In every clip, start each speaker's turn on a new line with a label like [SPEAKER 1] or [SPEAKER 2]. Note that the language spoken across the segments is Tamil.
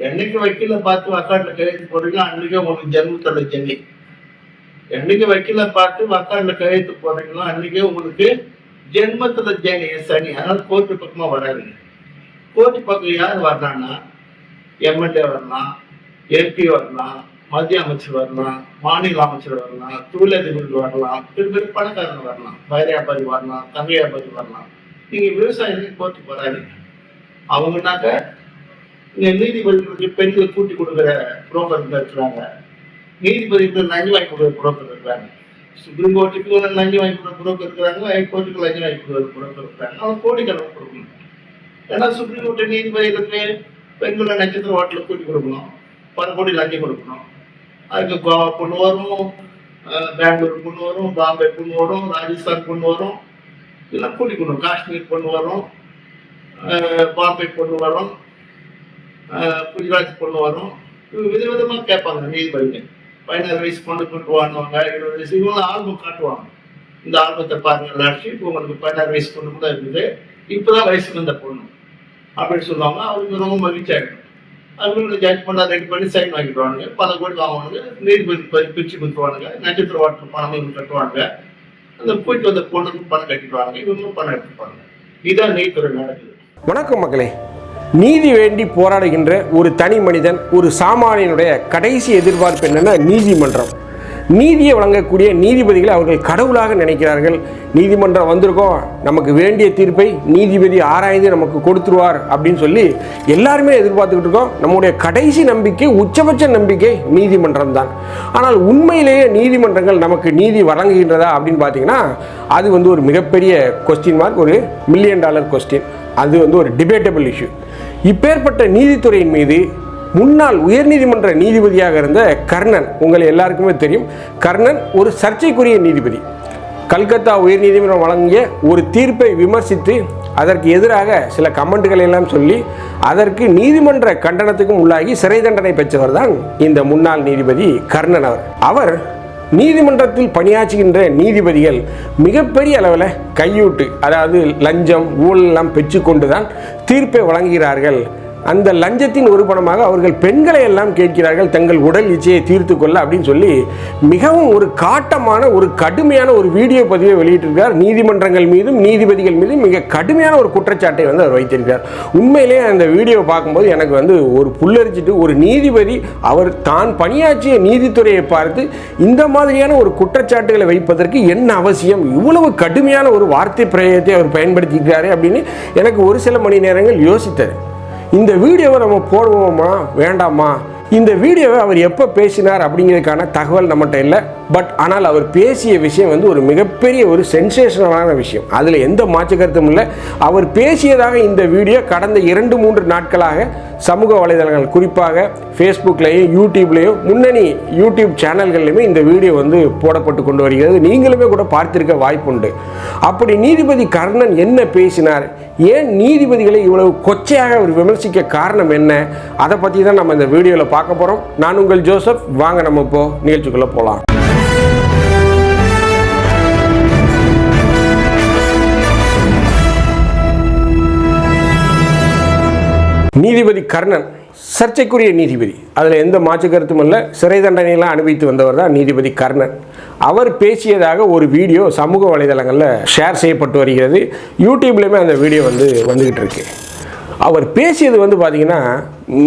[SPEAKER 1] என்னைக்கு வக்கீல பார்த்து வக்காட்டில் கையெழுத்து போடுறீங்களோ அன்னைக்கு உங்களுக்கு ஜென்மத்தோட ஜென்னி என்னைக்கு வக்கீல பார்த்து வக்காட்டில் கையெழுத்து போடுறீங்களோ அன்னைக்கே உங்களுக்கு ஜென்மத்துல ஜெனி சனி அதனால கோர்ட்டு பக்கமா வராதுங்க. கோர்ட்டு பக்கம் யார் வர்றான்னா எம்எல்ஏ வரலாம் எம்பி வரலாம் மத்திய அமைச்சர் வரலாம் மாநில அமைச்சர் வரலாம் தொழிலதிபர்கள் வரலாம் பெரும் பெரும் பணக்காரங்க வரலாம் வைரியாபாரி வரலாம் தங்கையாபாரி வரலாம் நீங்க விவசாயிகளுக்கு கோர்ட்டுக்கு வராதீங்க. அவங்கனாக்க நீதிபதிகளுக்கு பெண்களை கூட்டி கொடுக்குற புரோக்கர் இருக்கிறாங்க. நீதிபதிகளுக்கு லஞ்சம் வாங்கி கொடுக்குற புரோக்கர் இருக்கிறாங்க. சுப்ரீம் கோர்ட்டுக்கு லஞ்சம் வாங்கி கொடுக்குற புரோக்கர் இருக்கிறாங்க ஹை கோர்ட்டுக்கு லஞ்சம் வாங்கி கொடுக்குற புரோக்கர் இருக்கிறாங்க. அவங்க கோடிக்கணக்கு கொடுக்கணும். ஏன்னா சுப்ரீம் கோர்ட்டு நீதிபதிகளுக்கு பெண்களை நட்சத்திர ஹோட்டலுக்கு கூட்டி கொடுக்கணும். பல கோடி லஞ்சம் கொடுக்கணும். அதுக்கு கோவா பொண்ணு வரும் பெங்களூர் பொண்ணு வரும் பாம்பே பொண்ணு வரும் ராஜஸ்தான் பொண்ணு வரும் இதெல்லாம் கூட்டி கொடுக்கணும். காஷ்மீர் பொண்ணு வரும் பாம்பே பொண்ணு வரும் அஹ் குஜராத் பொண்ணு வரும். இவங்க விதவிதமாக கேட்பாங்க நீதிபதிங்க பதினாறு வயசு பொண்ணு கொண்டு வாங்குவாங்க இருபது வயசு இவங்க ஆல்பம் காட்டுவாங்க. இந்த ஆல்பத்தை பாருங்க லாட்சி உங்களுக்கு பதினாறு வயசு பொண்ணு கூட இருக்குது. இப்போதான் வயசுக்கு வந்த பொண்ணு. அப்படின்னு சொல்லுவாங்க அவங்க ரொம்ப மகிழ்ச்சி ஆகிடும் அவங்களோட ஜாயின் பண்ணா ரெடி பண்ணி சைன் வாங்கிடுவாங்க பல கோடி வாங்குவானுங்க நீதிபதி ப- பிரிச்சு கொடுத்துருவானுங்க. நட்சத்திர வாட்டர் பணம் இவங்க கட்டுவாங்க. அந்த போயிட்டு வந்த பொண்ணுக்கும் பணம் கட்டிடுவாங்க இவங்களும் பணம் எடுத்துப்பாங்க. இதுதான் நீதித்துறை நடக்குது.
[SPEAKER 2] வணக்கம் மக்களே. நீதி வேண்டி போராடுகின்ற ஒரு தனி மனிதன் ஒரு சாமானியனுடைய கடைசி எதிர்பார்ப்பு என்னென்னா நீதிமன்றம். நீதியை வழங்கக்கூடிய நீதிபதிகளை அவர்கள் கடவுளாக நினைக்கிறார்கள். நீதிமன்றம் வந்திருக்கோம் நமக்கு வேண்டிய தீர்ப்பை நீதிபதி ஆராய்ந்து நமக்கு கொடுத்துருவார் அப்படின்னு சொல்லி எல்லாருமே எதிர்பார்த்துக்கிட்டு இருக்கோம். நம்முடைய கடைசி நம்பிக்கை உச்சபட்ச நம்பிக்கை நீதிமன்றம் தான். ஆனால் உண்மையிலேயே நீதிமன்றங்கள் நமக்கு நீதி வழங்குகின்றதா அப்படின்னு பார்த்தீங்கன்னா அது வந்து ஒரு மிகப்பெரிய கொஸ்டின் மார்க் ஒரு மில்லியன் டாலர் கொஸ்டின் அது வந்து ஒரு டிபேட்டபிள் இஷ்யூ இப்பேற்பட்ட நீதித்துறையின் மீது முன்னாள் உயர்நீதிமன்ற நீதிபதியாக இருந்த கர்ணன் உங்களை எல்லாருக்குமே தெரியும். கர்ணன் ஒரு சர்ச்சைக்குரிய நீதிபதி. கல்கத்தா உயர்நீதிமன்றம் வழங்கிய ஒரு தீர்ப்பை விமர்சித்து அதற்கு எதிராக சில கமெண்ட்டுகளை எல்லாம் சொல்லி அதற்கு நீதிமன்ற கண்டனத்துக்கும் உள்ளாகி சிறை தண்டனை பெற்றவர் தான் இந்த முன்னாள் நீதிபதி கர்ணன் அவர். அவர் நீதிமன்றத்தில் பணியாற்றுகின்ற நீதிபதிகள் மிகப்பெரிய அளவில் கையூட்டு அதாவது லஞ்சம் ஊழல் எல்லாம் பெற்றுக்கொண்டு தான் தீர்ப்பை வழங்குகிறார்கள். அந்த லஞ்சத்தின் ஒரு பணமாக அவர்கள் பெண்களை எல்லாம் கேட்கிறார்கள் தங்கள் உடல் இச்சையை தீர்த்து கொள்ள அப்படின்னு சொல்லி மிகவும் ஒரு காட்டமான ஒரு கடுமையான ஒரு வீடியோ பதிவை வெளியிட்டிருக்கிறார். நீதிமன்றங்கள் மீதும் நீதிபதிகள் மீதும் மிக கடுமையான ஒரு குற்றச்சாட்டை வந்து அவர் வைத்திருக்கிறார். உண்மையிலேயே அந்த வீடியோ பார்க்கும்போது எனக்கு வந்து ஒரு புல்லரிச்சிட்டு ஒரு நீதிபதி அவர் தான் பணியாற்றிய நீதித்துறையை பார்த்து இந்த மாதிரியான ஒரு குற்றச்சாட்டுகளை வைப்பதற்கு என்ன அவசியம்? இவ்வளவு கடுமையான ஒரு வார்த்தை பிரயோகத்தை அவர் பயன்படுத்திக்கிறாரு அப்படின்னு எனக்கு ஒரு சில மணி நேரங்கள் யோசித்தேன் இந்த வீடியோவை நம்ம போடுவோமா? வேண்டாமா? இந்த வீடியோவை அவர் எப்போ பேசினார் அப்படிங்கிறதுக்கான தகவல் நம்மகிட்ட இல்லை. பட் ஆனால் அவர் பேசிய விஷயம் வந்து ஒரு மிகப்பெரிய ஒரு சென்சேஷனலான விஷயம். அதில் எந்த மாற்று கருத்தும் இல்லை. அவர் பேசியதாக இந்த வீடியோ கடந்த இரண்டு மூன்று நாட்களாக சமூக வலைதளங்கள் குறிப்பாக ஃபேஸ்புக்லேயும் யூடியூப்லேயும் முன்னணி யூடியூப் சேனல்கள்லையுமே இந்த வீடியோ வந்து போடப்பட்டு கொண்டு வருகிறது. நீங்களுமே கூட பார்த்திருக்க வாய்ப்புண்டு. அப்படி நீதிபதி கர்ணன் என்ன பேசினார்? ஏன் நீதிபதிகளை இவ்வளவு கொச்சையாக அவர் விமர்சிக்க காரணம் என்ன? அதை பற்றி தான் நம்ம இந்த வீடியோவில் பார்க்க போகிறோம் நான் உங்கள் ஜோசப். வாங்க நம்ம இப்போ நிகழ்ச்சிக்குள்ளே போகலாம் நீதிபதி கர்ணன் சர்ச்சைக்குரிய நீதிபதி. அதில் எந்த மாற்று கருத்தும் இல்லை. சிறை தண்டனையெல்லாம் அனுபவித்து வந்தவர் தான் நீதிபதி கர்ணன். அவர் பேசியதாக ஒரு வீடியோ சமூக வலைதளங்களில் ஷேர் செய்யப்பட்டு வருகிறது. யூடியூப்லேயுமே அந்த வீடியோ வந்து வந்துக்கிட்டு இருக்கு. அவர் பேசியது வந்து பார்த்தீங்கன்னா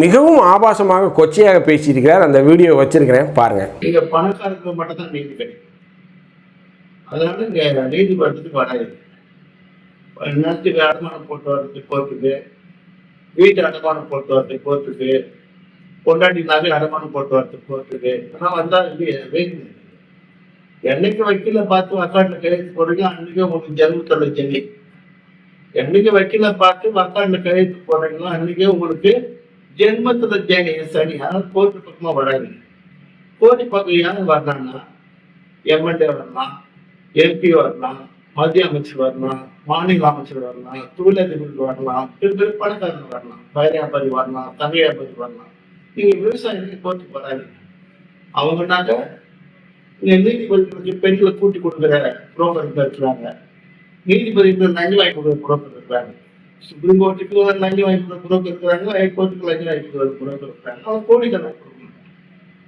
[SPEAKER 2] மிகவும் ஆபாசமாக கொச்சையாக பேசியிருக்கிறார். அந்த வீடியோ வச்சிருக்கிறேன். பாருங்கள்
[SPEAKER 1] நீங்க பணக்காரங்க மட்டும் தான் நீதி கிடைக்கும் அதனால இங்க நீதிமன்றத்துக்கு வராது. நேரத்துக்கு அடமானம் போட்டு வர்றதுக்கு கோர்ட்டுக்கு வீட்டு அடமானம் போட்டு வர்றதுக்கு கோர்ட்டுக்கு கொண்டாடி நகை அடமானம் போட்டு வர்றதுக்கு கோர்ட்டுக்கு. ஆனால் வந்தால் வேணும் என்னைக்கு வக்கீல பார்த்து வக்காட்டில் கையெழுத்து போடுறீங்க அன்னைக்கு உங்களுக்கு ஜென்மத்தோட ஜெல்லி என்னைக்கு வக்கீல பார்த்து வக்காட்டில் கையெழுத்து போடுறீங்களோ? அன்னைக்கே உங்களுக்கு ஜென்மத்துல ஜெனி சனி கோர்ட்டு பக்கமா வராது கோர்ட்டு பக்கம் யார் வர்றாங்கன்னா எம்எல்ஏ வரலாம் எம்பி வரலாம் மத்திய அமைச்சர் வரலாம் மாநில அமைச்சர் வரலாம் தொழிலதிபர்கள் வரலாம் பெரு பெரு பணக்காரங்க வரலாம் வைரியாபாரி வரலாம் தங்கையாபாரி வரலாம் நீங்க விவசாயிகளுக்கு கோர்ட்டு வராதீங்க அவங்கனாக்க இங்க நீதிபதிகளுக்கு பெண்களை கூட்டி கொடுக்குற புரோக்கர் இருக்கிறாங்க நீதிபதி லஞ்சம் வாங்கி கொடுக்குற இருக்கிறாங்க சுப்ரீம் கோர்ட்டுக்கு ஒரு லஞ்சம் வாங்கிக்கிற புரோக்கர் இருக்கிறாங்க ஹைகோர்ட்டுக்கு லஞ்சம் வாங்கிக்கிற புரோக்கர் இருக்கிறாங்க அவங்க கோடிக்கணக்கு கொடுக்கணும்.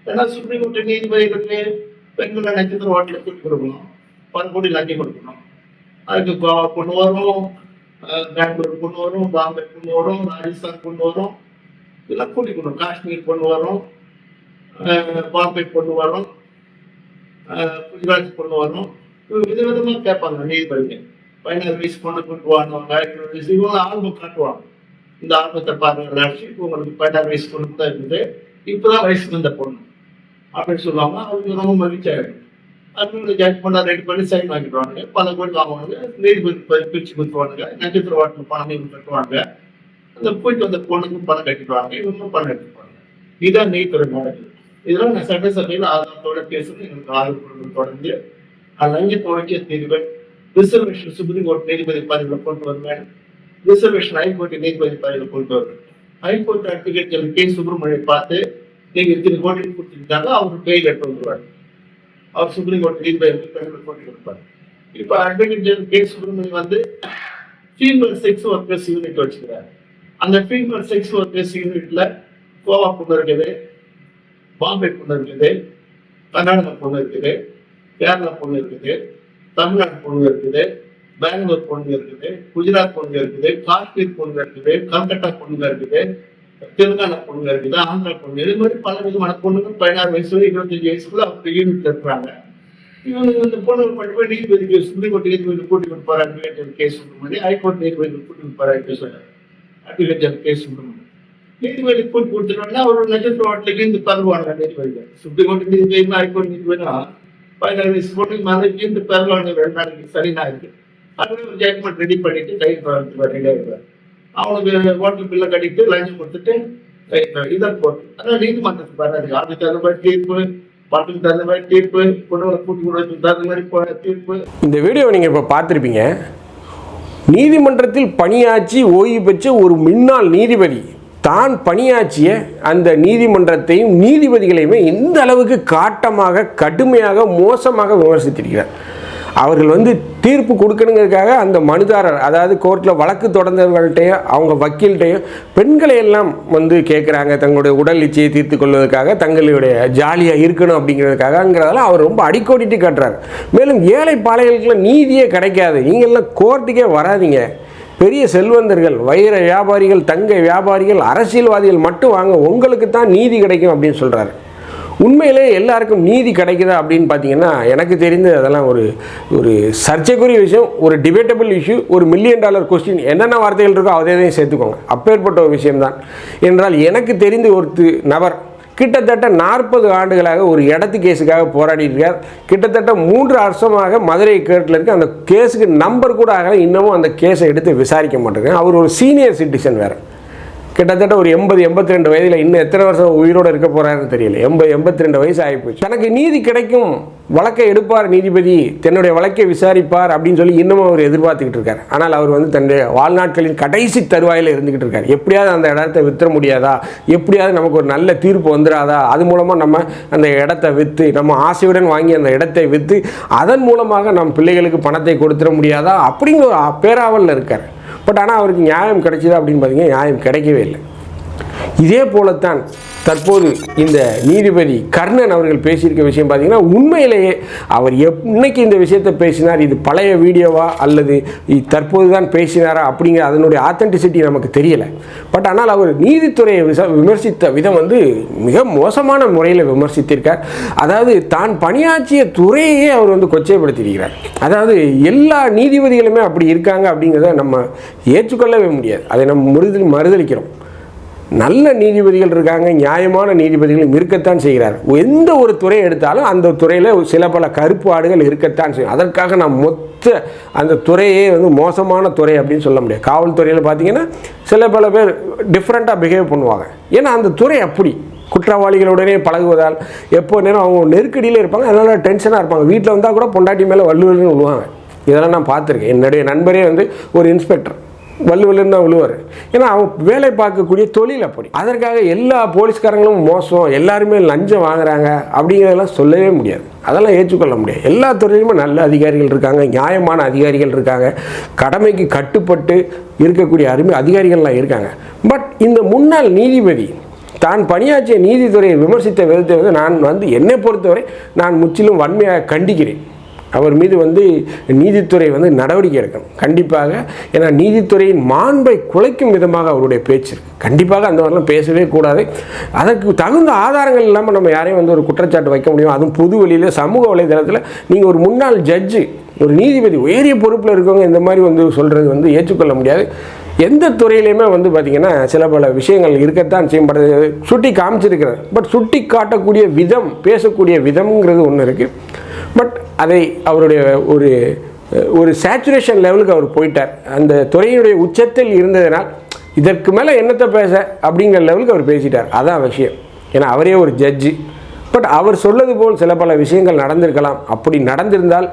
[SPEAKER 1] ஏன்னா சுப்ரீம் கோர்ட்டு நீதிபதிகளுக்கு பெண்களை நட்சத்திர ஹோட்டலில் கூட்டி கொடுக்கணும். பல கோடி லஞ்சம் கொடுக்கணும். அதுக்கு கோவா கொண்டு வரும். பெங்களூர் கொண்டு வரும் பாம்பே கொண்டு வரும் ராஜஸ்தான் கொண்டு வரும். இதெல்லாம் கூட்டி கொடுக்கும் காஷ்மீர் கொண்டு வரும். பாம்பே கொண்டு வரும். குஜராத் கொண்டு வரும். விதவிதமாக கேட்பாங்க நீதிபதிகள் பதினாறு வயசு பொண்ணு கொண்டு வாங்குவாங்க வயசு இவங்க ஆல்பம் காட்டுவாங்க. இந்த ஆல்பத்தை பாருங்க ராசி உங்களுக்கு பதினாறு வயசு பண்ணி தான் இருக்குது. இப்பதான் வயசுக்கு இந்த பொண்ணு. அப்படின்னு சொல்லுவாங்க அவங்க ரொம்ப மகிழ்ச்சி ஆகிடும் அது ஜட்ஜ் ரெடி பண்ணி சைன் வாங்கிடுவாங்க பல கோடி வாங்குவாங்க நீதிபதி பிரிச்சு கொடுத்துருவாங்க நட்சத்திர வாட்டில் பணம் இவங்க கட்டுவாங்க அந்த போயிட்டு வந்த பொண்ணுக்கும் பணம் கட்டிடுவாங்க இவங்களும் பணம் கட்டிடுவாங்க இதுதான் நீதித்துறை நடக்குது இதெல்லாம் நான் சட்டசபையில் ஆதாரத்தோட பேசுறது எங்களுக்கு ஆதரவு தொடர்ந்து. லஞ்ச துவக்கிய தீர்வு ரிசர்வேஷன் சுப்ரீம் கோர்ட் நீதிபதி பதவியில் கொண்டு வருவேன் ரிசர்வேஷன் ஹைகோர்ட் நீதிபதி பதவியில் கொண்டு வருவேன் high court advocate general K சுப்பிரமணியை பார்த்து நீங்க இத்தனை கோடி கொடுத்துருக்காங்க அவர் பெயில் எடுத்து வந்துருவார். அவர் சுப்ரீம் கோர்ட் நீதிபதி ரெண்டு கோடி கொடுப்பார். இப்போ அட்வொகேட் ஜெனரல் கே சுப்பிரமணியம் வந்து ஃபீமேல் செக்ஸ் ஒர்க்கர்ஸ் யூனிட் வச்சுக்கிறார் அந்த ஃபீமேல் செக்ஸ் ஒர்க்கர்ஸ் யூனிட்ல கோவா பொண்ணு இருக்குது பாம்பே பொண்ணு இருக்குது கர்நாடகா பொண்ணு இருக்குது கேரளா பொண்ணு இருக்குது தமிழ்நாடு பொண்ணு இருக்குது பெங்களூர் பொண்ணு இருக்குது குஜராத் பொண்ணு இருக்குது காஷ்மீர் பொண்ணு இருக்குது கல்கட்டா பொண்ணு இருக்குது தெலுங்கானா பொண்ணு இருக்குது ஆந்திரா பொண்ணு இது மாதிரி பல விதமான பொண்ணுகள் பதினாறு வயசு இருபத்தஞ்சு வயசுக்குள்ள அவங்க யூனிட்ல இருக்கிறாங்க இவங்க இந்த பொண்ணு மட்டும் போய் நீதிபதிக்கு சுப்ரீம் கோர்ட் நீதிபதி கூட்டி கொடுப்பாரு அட்வொகேட் கேஸ் சுப்ரமணி ஹைகோர்ட் நீதிபதி கூட்டி கொடுப்பாரு அட்வொகேட் கேஸ் சுப்ரமணி நீதிபதி கூட்டி கொடுத்துட்டோம்னா ஒரு நட்சத்திர வாட்டிலுக்கு இந்த பருவாங்க நீதிபதிகள் சுப்ரீம் கோர்ட் நீதிபதி ஹைகோர்ட் நீதிபதினா பதினாறு வயசு பொண்ணு மலைக்கு இந்த பருவாங்க ரெண்டு நாளைக்கு சரி நாளைக்கு அதுவே ஒரு ஜட்மெண்ட் ரெடி பண்ணிட்டு கை வரதுக்கு ரெடி இருப்பார் அவனுக்கு ஹோட்டல் பில்லை கட்டிட்டு லஞ்சம் கொடுத்துட்டு கை இதான் போட்டு. அதான் நீதிமன்றத்துக்கு வராது. அதுக்கு தகுந்த மாதிரி தீர்ப்பு பணத்துக்கு தகுந்த மாதிரி தீர்ப்பு பொண்ணுங்களை கூட்டி கொடுறதுக்கு தகுந்த மாதிரி போ- தீர்ப்பு.
[SPEAKER 2] இந்த வீடியோ நீங்கள் இப்போ பார்த்துருப்பீங்க. நீதிமன்றத்தில் பணியாற்றி ஓய்வு பெற்ற ஒரு முன்னாள் நீதிபதி. தான் பணியாற்றிய அந்த நீதிமன்றத்தையும் நீதிபதிகளையுமே இந்த அளவுக்கு காட்டமாக கடுமையாக மோசமாக விமர்சித்திருக்கிறார். அவர்கள் வந்து தீர்ப்பு கொடுக்கணுங்கிறதுக்காக அந்த மனுதாரர் அதாவது கோர்ட்டில் வழக்கு தொடர்ந்தவர்கள்ட்டையும் அவங்க வக்கீல்கிட்டையும் பெண்களை எல்லாம் வந்து கேட்குறாங்க தங்களுடைய உடல் இச்சையை தீர்த்து கொள்வதற்காக தங்களுடைய ஜாலியாக இருக்கணும் அப்படிங்கிறதுக்காகங்கிறதெல்லாம் அவர் ரொம்ப அடிக்கோடிட்டு காட்டுறாரு. மேலும் ஏழை பாளையங்களுக்குலாம் நீதியே கிடைக்காது. நீங்கள்லாம் கோர்ட்டுக்கே வராதீங்க. பெரிய செல்வந்தர்கள் வைர வியாபாரிகள் தங்க வியாபாரிகள் அரசியல்வாதிகள் மட்டும் வாங்க உங்களுக்கு தான் நீதி கிடைக்கும் அப்படின்னு சொல்கிறாரு உண்மையிலே எல்லாருக்கும் நீதி கிடைக்குதா அப்படின்னு பார்த்தீங்கன்னா எனக்கு தெரிந்து அதெல்லாம் ஒரு ஒரு சர்ச்சைக்குரிய விஷயம் ஒரு டிபேட்டபிள் இஷ்யூ ஒரு மில்லியன் டாலர் கொஸ்டின் என்னென்ன வார்த்தைகள் இருக்கோ அதையும் சேர்த்துக்கோங்க. அப்பேற்பட்ட ஒரு விஷயம்தான். என்றால் எனக்கு தெரிந்து ஒரு நபர் கிட்டத்தட்ட நாற்பது ஆண்டுகளாக ஒரு இடத்து கேஸுக்காக போராடி இருக்கார். கிட்டத்தட்ட மூன்று வருஷமாக மதுரை கேட்டில் இருக்க. அந்த கேஸுக்கு நம்பர் கூட ஆகலை. இன்னமும் அந்த கேஸை எடுத்து விசாரிக்க மாட்டேங்கிறார். அவர் ஒரு சீனியர் சிட்டிசன் வேறு. கிட்டத்தட்ட ஒரு எண்பது எண்பத்தி ரெண்டு வயதில் இன்னும் எத்தனை வருஷம் உயிரோடு இருக்க போறாருன்னு தெரியல. எண்பது எண்பத்தி ரெண்டு வயசு ஆகிப்போச்சு. எனக்கு நீதி கிடைக்கும். வழக்கை எடுப்பார் நீதிபதி தன்னுடைய வழக்கை விசாரிப்பார் அப்படின்னு சொல்லி இன்னமும் அவர் எதிர்பார்த்துக்கிட்டு இருக்கார். ஆனால் அவர் வந்து தன்னுடைய வாழ்நாட்களின் கடைசி தருவாயில் இருந்துக்கிட்டு இருக்கார். எப்படியாவது அந்த இடத்த வித்துற முடியாதா? எப்படியாவது நமக்கு ஒரு நல்ல தீர்ப்பு வந்துடாதா அது மூலமாக நம்ம அந்த இடத்த விற்று நம்ம ஆசையுடன் வாங்கி அந்த இடத்தை விற்று அதன் மூலமாக நம் பிள்ளைகளுக்கு பணத்தை கொடுத்துட முடியாதா? அப்படிங்கிற ஒரு பேராவலில் இருக்கார். பட் ஆனால் அவருக்கு நியாயம் கிடைச்சிதா அப்படின்னு பார்த்தீங்கன்னா நியாயம் கிடைக்கவே இல்லை. இதே போலத்தான் தற்போது இந்த நீதிபதி கர்ணன் அவர்கள் பேசியிருக்க விஷயம் பார்த்தீங்கன்னா உண்மையிலேயே அவர் என்னைக்கு இந்த விஷயத்தை பேசினார். இது பழைய வீடியோவா அல்லது தற்போது தான் பேசினாரா அப்படிங்கிற அதனுடைய ஆத்தென்டிசிட்டி நமக்கு தெரியலை. பட் ஆனால் அவர் நீதித்துறையை விமர்சித்த விதம் வந்து மிக மோசமான முறையில் விமர்சித்திருக்கார். அதாவது தான் பணியாற்றிய துறையே அவர் வந்து கொச்சைப்படுத்தியிருக்கிறார். அதாவது எல்லா நீதிபதிகளுமே அப்படி இருக்காங்க அப்படிங்கிறத நம்ம ஏற்றுக்கொள்ளவே முடியாது. அதை நம்ம முறுதல் மறுதளிக்கிறோம் நல்ல நீதிபதிகள் இருக்காங்க நியாயமான நீதிபதிகளும் இருக்கத்தான் செய்கிறார். எந்த ஒரு துறை எடுத்தாலும் அந்த துறையில் சில பல கருப்பாடுகள் இருக்கத்தான் செய்யும். அதற்காக நான் மொத்த அந்த துறையே வந்து மோசமான துறை அப்படின்னு சொல்ல முடியாது. காவல்துறையில் பார்த்தீங்கன்னா சில பல பேர் டிஃப்ரெண்ட்டாக பிஹேவ் பண்ணுவாங்க. ஏன்னா அந்த துறை அப்படி. குற்றவாளிகளுடனே பழகுவதால் எப்போ நேரம் அவங்க நெருக்கடியில் இருப்பாங்க. அதனால் டென்ஷனாக இருப்பாங்க. வீட்டில் வந்தால் கூட பொண்டாட்டி மேலே வள்ளுவர்னு விழுவாங்க இதெல்லாம் நான் பார்த்துருக்கேன். என்னுடைய நண்பரே வந்து ஒரு இன்ஸ்பெக்டர் வள்ளுவலன்னு தான் விழுவார். ஏன்னா அவன் வேலை பார்க்கக்கூடிய தொழில் அப்படி. அதற்காக எல்லா போலீஸ்காரங்களும் மோசம் எல்லாருமே லஞ்சம் வாங்குறாங்க அப்படிங்கிறதெல்லாம் சொல்லவே முடியாது. அதெல்லாம் ஏற்றுக்கொள்ள முடியாது. எல்லா துறையிலுமே நல்ல அதிகாரிகள் இருக்காங்க நியாயமான அதிகாரிகள் இருக்காங்க கடமைக்கு கட்டுப்பட்டு இருக்கக்கூடிய அருமை அதிகாரிகள்லாம் இருக்காங்க. பட் இந்த முன்னாள் நீதிபதி தான் பணியாற்றிய நீதித்துறையை விமர்சித்த விதத்தை வந்து நான் வந்து என்னை பொறுத்தவரை நான் முற்றிலும் வன்மையாக கண்டிக்கிறேன். அவர் மீது வந்து நீதித்துறை வந்து நடவடிக்கை எடுக்கணும். கண்டிப்பாக ஏன்னா நீதித்துறையின் மாண்பை குலைக்கும் விதமாக அவருடைய பேச்சு இருக்குது கண்டிப்பாக அந்த மாதிரிலாம் பேசவே கூடாது. அதற்கு தகுந்த ஆதாரங்கள் இல்லாமல் நம்ம யாரையும் வந்து ஒரு குற்றச்சாட்டு வைக்க முடியும். அதுவும் பொது வழியில் சமூக வலைதளத்தில் நீங்கள் ஒரு முன்னாள் ஜட்ஜு ஒரு நீதிபதி உயரிய பொறுப்பில் இருக்கவங்க இந்த மாதிரி வந்து சொல்கிறது வந்து ஏற்றுக்கொள்ள முடியாது. எந்த துறையிலையுமே வந்து பார்த்திங்கன்னா சில பல விஷயங்கள் இருக்கத்தான் செய்யப்படுது சுட்டி காமிச்சிருக்கிறார் பட் சுட்டி காட்டக்கூடிய விதம் பேசக்கூடிய விதம்ங்கிறது ஒன்று இருக்குது பட் அதை அவருடைய ஒரு ஒரு சேச்சுரேஷன் லெவலுக்கு அவர் போயிட்டார். அந்த துறையினுடைய உச்சத்தில் இருந்ததுனால் இதற்கு மேலே என்னத்தை பேச? அப்படிங்கிற லெவலுக்கு அவர் பேசிட்டார். அதான் விஷயம். ஏன்னா அவரே ஒரு ஜட்ஜி பட் அவர் சொல்லது போல் சில பல விஷயங்கள் நடந்திருக்கலாம். அப்படி நடந்திருந்தால்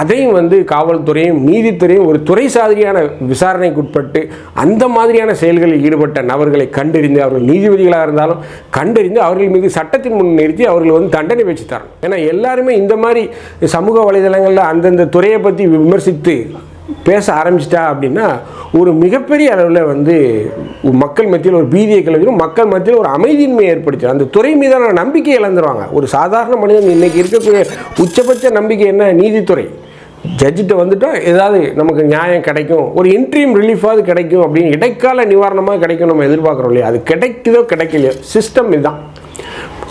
[SPEAKER 2] அதையும் வந்து காவல்துறையும் நீதித்துறையும் ஒரு துறை சாதிரியான விசாரணைக்குட்பட்டு அந்த மாதிரியான செயல்களில் ஈடுபட்ட நபர்களை கண்டறிந்து அவர்கள் நீதிபதிகளாக இருந்தாலும் கண்டறிந்து அவர்கள் மீது சட்டத்தின் முன் நிறுத்தி அவர்கள் வந்து தண்டனை வச்சு தரணும். ஏன்னா எல்லாருமே இந்த மாதிரி சமூக வலைதளங்களில் அந்தந்த துறையை பற்றி விமர்சித்து பேச ஆரம்பிச்சிட்டா அப்படின்னா ஒரு மிகப்பெரிய அளவில் வந்து மக்கள் மத்தியில் ஒரு பீதியை கிளம்பிடும் மக்கள் மத்தியில் ஒரு அமைதியின்மையை ஏற்படுத்திடும். அந்த துறை மீதான நம்பிக்கை இழந்துருவாங்க. ஒரு சாதாரண மனிதன் இன்னைக்கு இருக்கக்கூடிய உச்சபட்ச நம்பிக்கை என்ன? நீதித்துறை. ஜட்ஜிட்ட வந்துட்டோம் ஏதாவது நமக்கு நியாயம் கிடைக்கும். ஒரு இன்ட்ரீம் ரிலீஃபாவது கிடைக்கும் அப்படின்னு இடைக்கால நிவாரணமாக கிடைக்கும் நம்ம எதிர்பார்க்குறோம் இல்லையா? அது கிடைக்குதோ கிடைக்கலையோ? சிஸ்டம் இதுதான்.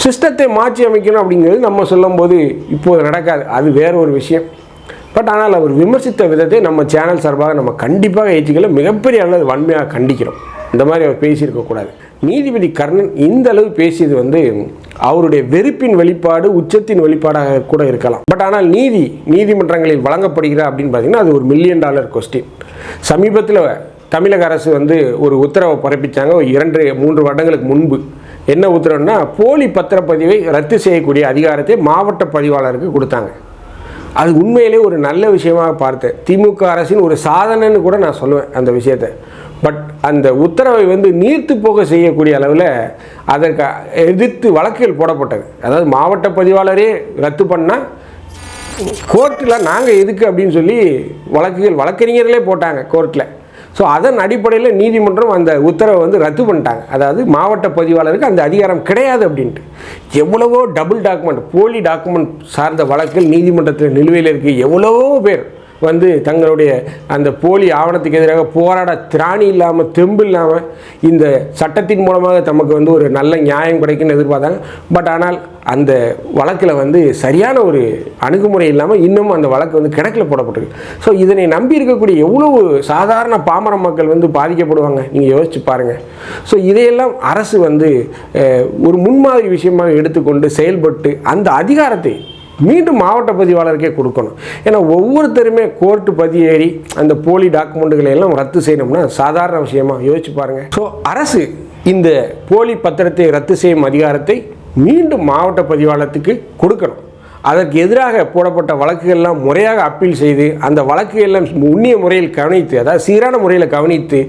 [SPEAKER 2] சிஸ்டத்தை மாற்றி அமைக்கணும் அப்படிங்கிறது நம்ம சொல்லும்போது இப்போது நடக்காது. அது வேற ஒரு விஷயம். பட் ஆனால் அவர் விமர்சித்த விதத்தை நம்ம சேனல் சார்பாக நம்ம கண்டிப்பாக ஏற்றுக்கல மிகப்பெரிய அளவு வன்மையாக கண்டிக்கிறோம். இந்த மாதிரி அவர் பேசியிருக்கக்கூடாது. நீதிபதி கர்ணன் இந்த அளவு பேசியது வந்து அவருடைய வெறுப்பின் வெளிப்பாடு உச்சத்தின் வெளிப்பாடாக கூட இருக்கலாம். பட் ஆனால் நீதி நீதிமன்றங்களில் வழங்கப்படுகிற அப்படின்னு பார்த்தீங்கன்னா அது ஒரு மில்லியன் டாலர் கொஸ்டின் சமீபத்தில் தமிழக அரசு வந்து ஒரு உத்தரவை பிறப்பித்தாங்க இரண்டு மூன்று வருடங்களுக்கு முன்பு. என்ன உத்தரவுன்னா போலி பத்திரப்பதிவை ரத்து செய்யக்கூடிய அதிகாரத்தை மாவட்ட பதிவாளருக்கு கொடுத்தாங்க. அது உண்மையிலே ஒரு நல்ல விஷயமாக பார்த்தேன். திமுக அரசின் ஒரு சாதனைன்னு கூட நான் சொல்லுவேன் அந்த விஷயத்தை. பட் அந்த உத்தரவை வந்து நீர்த்து போக செய்யக்கூடிய அளவில் அதற்கு எதிர்த்து வழக்குகள் போடப்பட்டது. அதாவது மாவட்ட பதிவாளரே ரத்து பண்ணால் கோர்ட்டில் நாங்கள் எதுக்கு அப்படின்னு சொல்லி வழக்குகள் வழக்கறிஞர்களே போட்டாங்க கோர்ட்டில் ஸோ அதன் அடிப்படையில் நீதிமன்றம் அந்த உத்தரவை வந்து ரத்து பண்ணிட்டாங்க. அதாவது மாவட்ட பதிவாளருக்கு அந்த அதிகாரம் கிடையாது அப்படின்ட்டு. எவ்வளவோ டபுள் டாக்குமெண்ட் போலி டாக்குமெண்ட் சார்ந்த வழக்கில் நீதிமன்றத்தில் நிலுவையில் இருக்குது எவ்வளவோ பேர். வந்து தங்களுடைய அந்த போலி ஆவணத்துக்கு எதிராக போராட திராணி இல்லாமல் தெம்பு இல்லாமல் இந்த சட்டத்தின் மூலமாக தமக்கு வந்து ஒரு நல்ல நியாயம் கிடைக்கும்னு எதிர்பார்த்தாங்க. பட் ஆனால் அந்த வழக்கில் வந்து சரியான ஒரு அணுகுமுறை இல்லாமல் இன்னும் அந்த வழக்கு வந்து கிடக்கில் போடப்பட்டிருக்கு. ஸோ இதனை நம்பி இருக்கக்கூடிய எவ்வளவு சாதாரண பாமர மக்கள் வந்து பாதிக்கப்படுவாங்க? நீங்கள் யோசிச்சு பாருங்கள் ஸோ இதையெல்லாம் அரசு வந்து ஒரு முன்மாதிரி விஷயமாக எடுத்துக்கொண்டு செயல்பட்டு அந்த அதிகாரத்தை மீண்டும் மாவட்ட பதிவாளருக்கே கொடுக்கணும். ஏன்னா ஒவ்வொருத்தருமே கோர்ட்டு பதியேறி அந்த போலி டாக்குமெண்ட்டுகளை எல்லாம் ரத்து செய்யணும்னா சாதாரண விஷயமா யோசிச்சு பாருங்க. ஸோ அரசு இந்த போலி பத்திரத்தை ரத்து செய்யும் அதிகாரத்தை மீண்டும் மாவட்ட பதிவாளத்துக்கு கொடுக்கணும். அதற்கு எதிராக போடப்பட்ட வழக்குகள்லாம் முறையாக அப்பீல் செய்து அந்த வழக்குகள்லாம் உண்ணிய முறையில் கவனித்து அதாவது சீரான முறையில் கவனித்து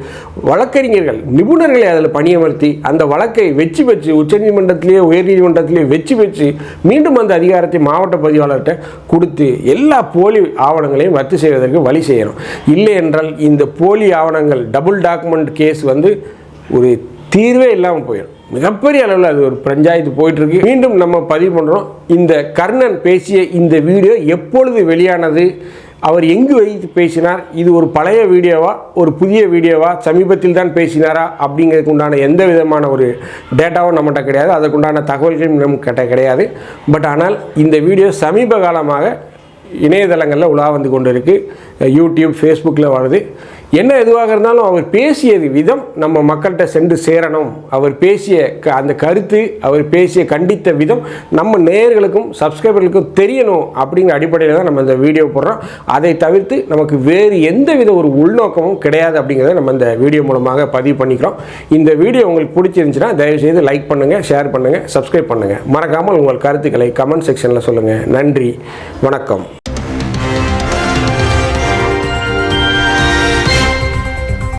[SPEAKER 2] வழக்கறிஞர்கள் நிபுணர்களை அதில் பணியமர்த்தி அந்த வழக்கை வெற்றி பெற்று உச்சநீதிமன்றத்திலேயே உயர்நீதிமன்றத்திலேயே வெற்றி பெற்று மீண்டும் அந்த அதிகாரத்தை மாவட்ட பதிவாளர்கிட்ட கொடுத்து எல்லா போலி ஆவணங்களையும் ரத்து செய்வதற்கு வழி செய்யணும். இல்லை என்றால் இந்த போலி ஆவணங்கள் டபுள் டாக்குமெண்ட் கேஸ் வந்து ஒரு தீர்வே இல்லாமல் போயிடும். மிகப்பெரிய அளவில் அது ஒரு பஞ்சாயத்து போயிட்டுருக்கு. மீண்டும் நம்ம பதிவு பண்ணுறோம் இந்த கர்ணன் பேசிய இந்த வீடியோ எப்பொழுது வெளியானது? அவர் எங்கு வைத்து பேசினார்? இது ஒரு பழைய வீடியோவா? ஒரு புதிய வீடியோவா? சமீபத்தில் தான் பேசினாரா? அப்படிங்கிறதுக்கு உண்டான எந்த விதமான ஒரு டேட்டாவும் நம்மகிட்ட கிடையாது. அதுக்குண்டான தகவல்களும் நம்மகிட்ட கிடையாது. பட் ஆனால் இந்த வீடியோ சமீப காலமாக இணையதளங்களில் உலா வந்து கொண்டு இருக்குது யூடியூப் ஃபேஸ்புக்கில் வருது. என்ன எதுவாக இருந்தாலும் அவர் பேசியது விதம் நம்ம மக்கள்கிட்ட சென்று சேரணும். அவர் பேசிய க அந்த கருத்து அவர் பேசிய கண்டித்த விதம் நம்ம நேயர்களுக்கும் சப்ஸ்கிரைபர்களுக்கும் தெரியணும் அப்படிங்கிற அடிப்படையில் தான் நம்ம இந்த வீடியோ போடுறோம். அதை தவிர்த்து நமக்கு வேறு எந்த வித ஒரு உள்நோக்கமும் கிடையாது அப்படிங்கிறத நம்ம இந்த வீடியோ மூலமாக பதிவு பண்ணிக்கிறோம். இந்த வீடியோ உங்களுக்கு பிடிச்சிருந்துச்சுன்னா தயவுசெய்து லைக் பண்ணுங்கள் ஷேர் பண்ணுங்கள் சப்ஸ்கிரைப் பண்ணுங்கள் மறக்காமல் உங்கள் கருத்துக்களை கமெண்ட் செக்ஷனில் சொல்லுங்கள் நன்றி வணக்கம்.